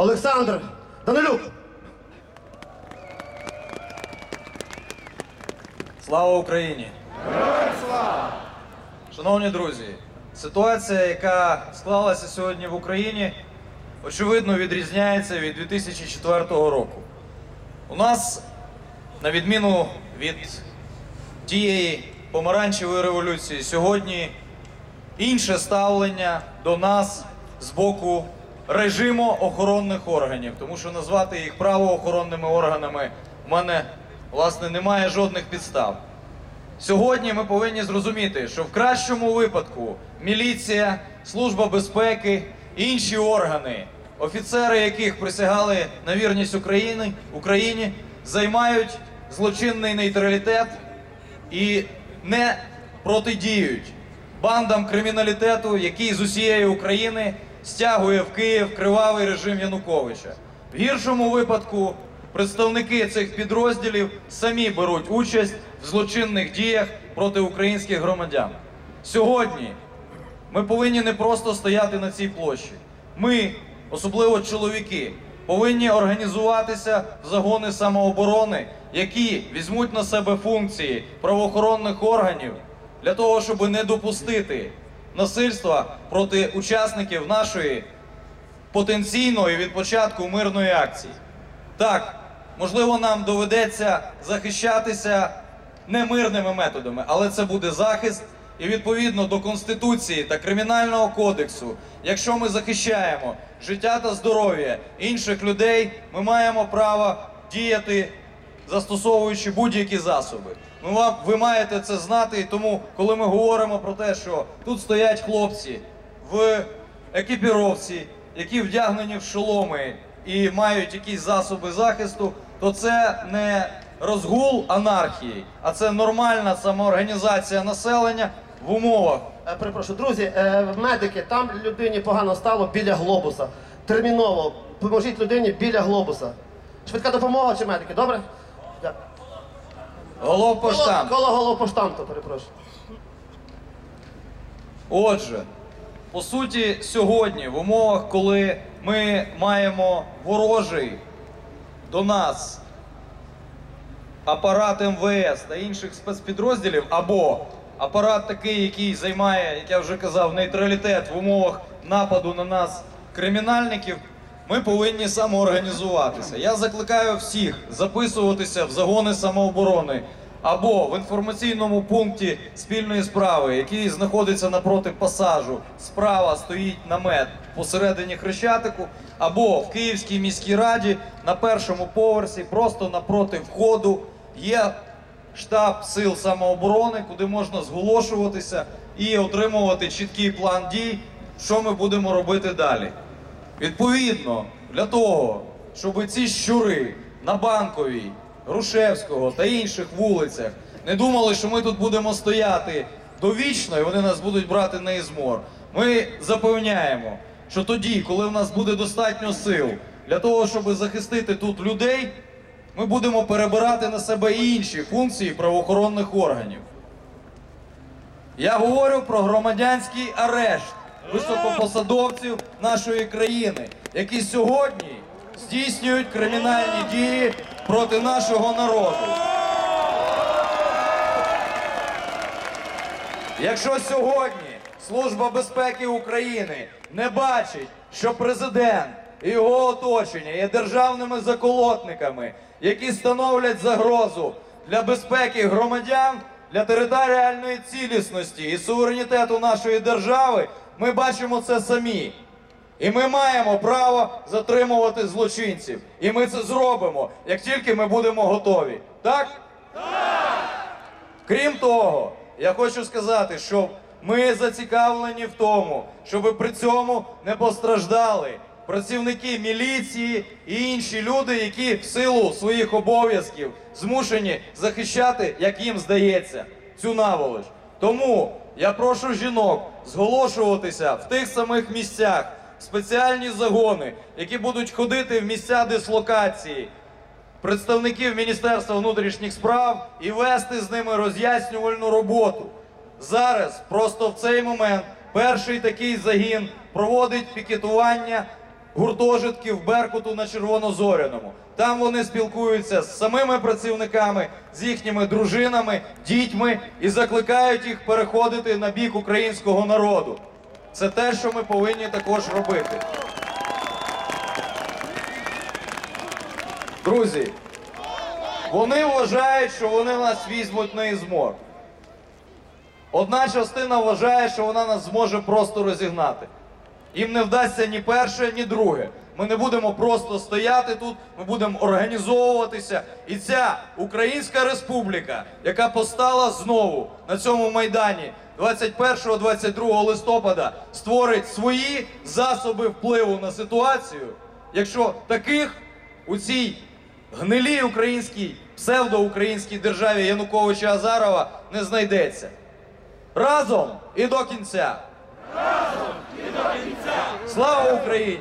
Олександр Данилюк. Слава Україні! Шановні друзі, ситуація, яка склалася сьогодні в Україні, очевидно відрізняється від 2004 року. У нас, на відміну від тієї помаранчевої революції, сьогодні інше ставлення до нас з боку режиму охоронних органів, тому що назвати їх правоохоронними органами в мене власне немає жодних підстав. Сьогодні ми повинні зрозуміти, що в кращому випадку міліція, служба безпеки, інші органи, офіцери яких присягали на вірність України, Україні, займають злочинний нейтралітет і не протидіють бандам криміналітету, який з усієї України стягує в Київ кривавий режим Януковича. В гіршому випадку представники цих підрозділів самі беруть участь в злочинних діях проти українських громадян. Сьогодні ми повинні не просто стояти на цій площі. Ми, особливо чоловіки, повинні організуватися в загони самооборони, які візьмуть на себе функції правоохоронних органів для того, щоб не допустити насильства проти учасників нашої потенційної від початку мирної акції. Так, можливо, нам доведеться захищатися не мирними методами, але це буде захист. І відповідно до Конституції та Кримінального кодексу, якщо ми захищаємо життя та здоров'я інших людей, ми маємо право діяти, застосовуючи будь-які засоби. Ми вам- ви маєте це знати, і тому, коли ми говоримо про те, що тут стоять хлопці в екіпіровці, які вдягнені в шоломи і мають якісь засоби захисту, то це не розгул анархії, а це нормальна самоорганізація населення в умовах. Е, Перепрошую, друзі, е, медики, там людині погано стало біля глобуса. Терміново поможіть людині біля глобуса. Швидка допомога чи медики, добре? Дякую. Головпоштам. Коло, головпоштамту, перепрошую. Отже, по суті, сьогодні, в умовах, коли ми маємо ворожий до нас апарат МВС та інших спецпідрозділів, або апарат такий, який займає, як я вже казав, нейтралітет в умовах нападу на нас кримінальників, ми повинні самоорганізуватися. Я закликаю всіх записуватися в загони самооборони або в інформаційному пункті спільної справи, який знаходиться напроти пасажу. Справа стоїть намет посередині хрещатику, або в Київській міській раді на першому поверсі, просто напроти входу, є штаб сил самооборони, куди можна зголошуватися і отримувати чіткий план дій, що ми будемо робити далі. Відповідно, для того, щоб ці щури на банковій, Грушевського та інших вулицях не думали, що ми тут будемо стояти довічно і вони нас будуть брати на ізмор. Ми запевняємо, що тоді, коли в нас буде достатньо сил для того, щоб захистити тут людей, ми будемо перебирати на себе інші функції правоохоронних органів. Я говорю про громадянський арешт високопосадовців нашої країни, які сьогодні здійснюють кримінальні дії проти нашого народу. Якщо сьогодні Служба безпеки України не бачить, що президент і його оточення є державними заколотниками, які становлять загрозу для безпеки громадян, для територіальної цілісності і суверенітету нашої держави, ми бачимо це самі. І ми маємо право затримувати злочинців. І ми це зробимо, як тільки ми будемо готові. Так? Крім того, я хочу сказати, що ми зацікавлені в тому, щоб при цьому не постраждали працівники міліції і інші люди, які в силу своїх обов'язків змушені захищати, як їм здається, цю наволоч. Тому я прошу жінок зголошуватися в тих самих місцях, спеціальні загони, які будуть ходити в місця дислокації представників Міністерства внутрішніх справ і вести з ними роз'яснювальну роботу. Зараз, просто в цей момент, перший такий загін проводить пікетування гуртожитків Беркуту на Червонозоряному. Там вони спілкуються з самими працівниками, з їхніми дружинами, дітьми і закликають їх переходити на бік українського народу. Це те, що ми повинні також робити. Друзі, вони вважають, що вони нас візьмуть на ізмор. Одна частина вважає, що вона нас зможе просто розігнати. Їм не вдасться ні перше, ні друге. Ми не будемо просто стояти тут, ми будемо організовуватися. І ця Українська Республіка, яка постала знову на цьому майдані 21-22 листопада, створить свої засоби впливу на ситуацію, якщо таких у цій гнилій українській псевдоукраїнській державі Януковича Азарова не знайдеться. Разом і до кінця. Разом і до кінця! Слава Україні!